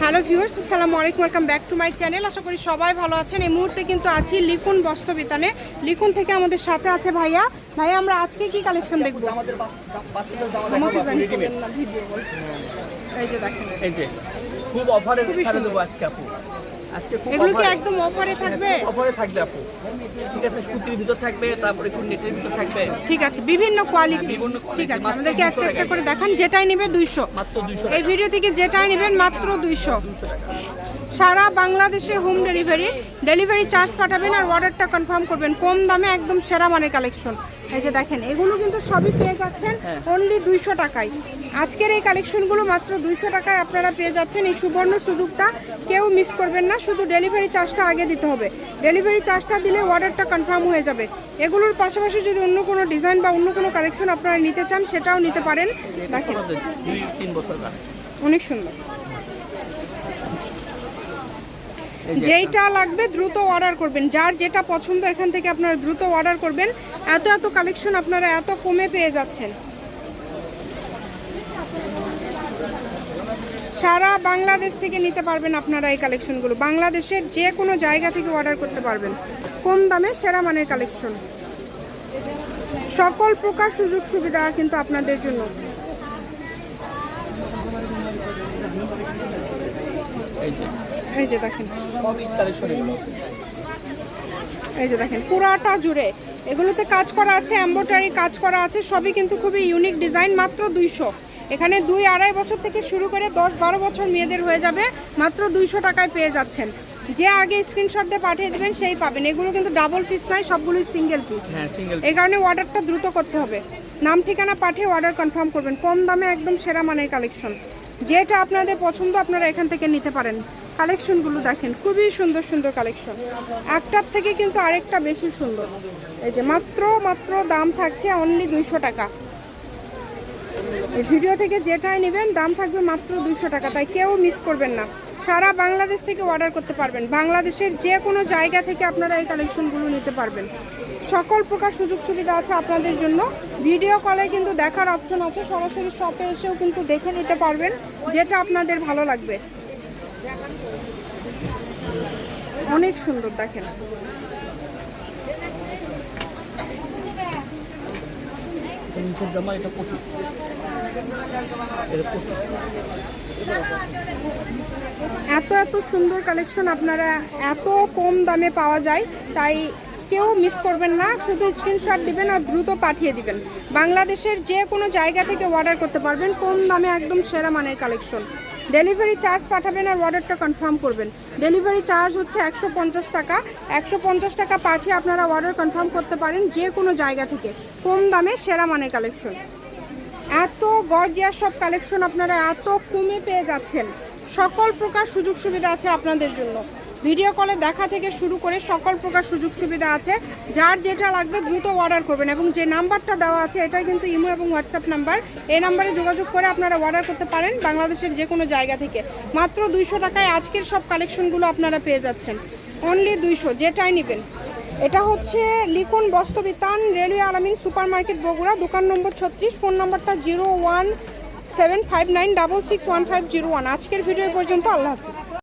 Hello viewers আসসালামু আলাইকুম welcome back to my channel. আশা করি সবাই ভালো আছেন। এই মুহূর্তে কিন্তু আছি লিকুন বস্ত্রবিতানে। লিখুন থেকে আমাদের সাথে আছে ভাইয়া। ভাইয়া আমরা আজকে কি কালেকশন দেখব? এই যে দেখেন। এই যে খুব অফারে। দেবো আজকে আপু। এগুলো কি একদম অফারে থাকবে? অফারে থাকবে আপু। ঠিক আছে সুতির ভিতর থাকবে তারপরে একটু নেটের ভিতর থাকবে। ঠিক আছে বিভিন্ন কোয়ালিটি হ্যাঁ, বিভিন্ন ঠিক আছে আমাদেরকে একটা একটা করে দেখান যেটাই নেবে দুইশো। মাত্র দুইশো এই ভিডিও থেকে যেটাই নেবেন মাত্র দুইশো। সারা বাংলাদেশে হোম ডেলিভারি ডেলিভারি চার্জ পাঠাবেন আর অর্ডারটা কনফার্ম করবেন। কম দামে একদম সেরা মানের কালেকশন এই যে দেখেন এগুলো কিন্তু সবই পেয়ে যাচ্ছেন অনলি দুইশো টাকায়। আজকের এই কালেকশনগুলো মাত্র দুইশো টাকায় আপনারা পেয়ে যাচ্ছেন। এই সুবর্ণ সুযোগটা কেউ মিস করবেন না শুধু ডেলিভারি চার্জটা আগে দিতে হবে। ডেলিভারি চার্জটা দিলে অর্ডারটা কনফার্ম হয়ে যাবে। এগুলোর পাশাপাশি যদি অন্য কোনো ডিজাইন বা অন্য কোনো কালেকশন আপনারা নিতে চান সেটাও নিতে পারেন। দেখেন। অনেক সুন্দর। যেইটা লাগবে দ্রুত অর্ডার করবেন। যার যেটা পছন্দ এখান থেকে আপনারা দ্রুত অর্ডার করবেন। এত এত কালেকশন আপনারা এত কমে পেয়ে যাচ্ছেন। সারা বাংলাদেশ থেকে নিতে পারবেন আপনারা এই কালেকশনগুলো বাংলাদেশের যে কোনো জায়গা থেকে অর্ডার করতে পারবেন। কম দামে সেরা মানের কালেকশন সকল প্রকার সুযোগ সুবিধা কিন্তু আপনাদের জন্য। এই যে এই যে দেখেন। এই যে দেখেন পুরাটা জুড়ে। এগুলোতে কাজ করা আছে এম্বোটারি কাজ করা আছে সবই কিন্তু খুবই ইউনিক ডিজাইন মাত্র দুইশো। এখানে দুই আড়াই বছর থেকে শুরু করে দশ বারো বছর মেয়েদের হয়ে যাবে মাত্র দুইশো টাকায় পেয়ে যাচ্ছেন। যে আগে স্ক্রিনশট দিয়ে পাঠিয়ে দেবেন সেই পাবেন। এগুলো কিন্তু ডাবল পিস নাই সবগুলোই সিঙ্গেল পিস হ্যাঁ এই কারণে অর্ডারটা দ্রুত করতে হবে। নাম ঠিকানা পাঠিয়ে অর্ডার কনফার্ম করবেন। কম দামে একদম সেরা মানের কালেকশন যেটা আপনাদের পছন্দ, আপনারা এখান থেকে নিতে পারেন। কালেকশনগুলো দেখেন, খুবই সুন্দর সুন্দর কালেকশন। একটার থেকে কিন্তু আরেকটা বেশি সুন্দর। এই যে মাত্র মাত্র দাম থাকছে অনলি দুইশো টাকা। ভিডিও থেকে যেটাই নেবেন, দাম থাকবে মাত্র দুইশো টাকা। তাই কেউ মিস করবেন না। সারা বাংলাদেশ থেকে অর্ডার করতে পারবেন। বাংলাদেশের যে কোনো জায়গা থেকে আপনারা এই কালেকশনগুলো নিতে পারবেন। সকল প্রকার সুযোগ সুবিধা আছে আপনাদের জন্য। ভিডিও কলে কিন্তু দেখার অপশন আছে। সরাসরি শপে এসেও কিন্তু দেখে নিতে পারবেন যেটা আপনাদের ভালো লাগবে। অনেক সুন্দর, দেখেন। নিচের জামা এটা কত এত এত সুন্দর কালেকশন আপনারা, এত কম দামে পাওয়া যায়, তাই কেউ মিস করবেন না, শুধু স্ক্রিনশট দিবেন আর দ্রুত পাঠিয়ে দিবেন। বাংলাদেশের যে কোনো জায়গা থেকে অর্ডার করতে পারবেন, কম দামে একদম সেরা মানের কালেকশন ডেলিভারি চার্জ পাঠাবেন আর অর্ডারটা কনফার্ম করবেন। ডেলিভারি চার্জ হচ্ছে একশো পঞ্চাশ টাকা। একশো পঞ্চাশ টাকা পাঠিয়ে আপনারা অর্ডার কনফার্ম করতে পারেন যে কোনো জায়গা থেকে। কম দামে সেরা মানের কালেকশন এত গর্জিয়ার সব কালেকশন আপনারা এত কমে পেয়ে যাচ্ছেন। সকল প্রকার সুযোগ সুবিধা আছে আপনাদের জন্য। ভিডিও কলে দেখা থেকে শুরু করে সকল প্রকার সুযোগ সুবিধা আছে। যার যেটা লাগবে দ্রুত অর্ডার করবেন এবং যে নাম্বারটা দেওয়া আছে এটাই কিন্তু ইমো এবং হোয়াটসঅ্যাপ নাম্বার। এই নাম্বারে যোগাযোগ করে আপনারা অর্ডার করতে পারেন বাংলাদেশের যে কোনো জায়গা থেকে। মাত্র দুইশো টাকায় আজকের সব কালেকশনগুলো আপনারা পেয়ে যাচ্ছেন। অনলি দুইশো, যেটাই নেবেন। এটা হচ্ছে লিখুন বস্তবিতান railway Alamin super market Bogura, দোকান নম্বর ছত্রিশ, ফোন নম্বরটা zero one seven five nine double six one five zero one. আজকের ভিডিও পর্যন্ত, আল্লাহ হাফিজ।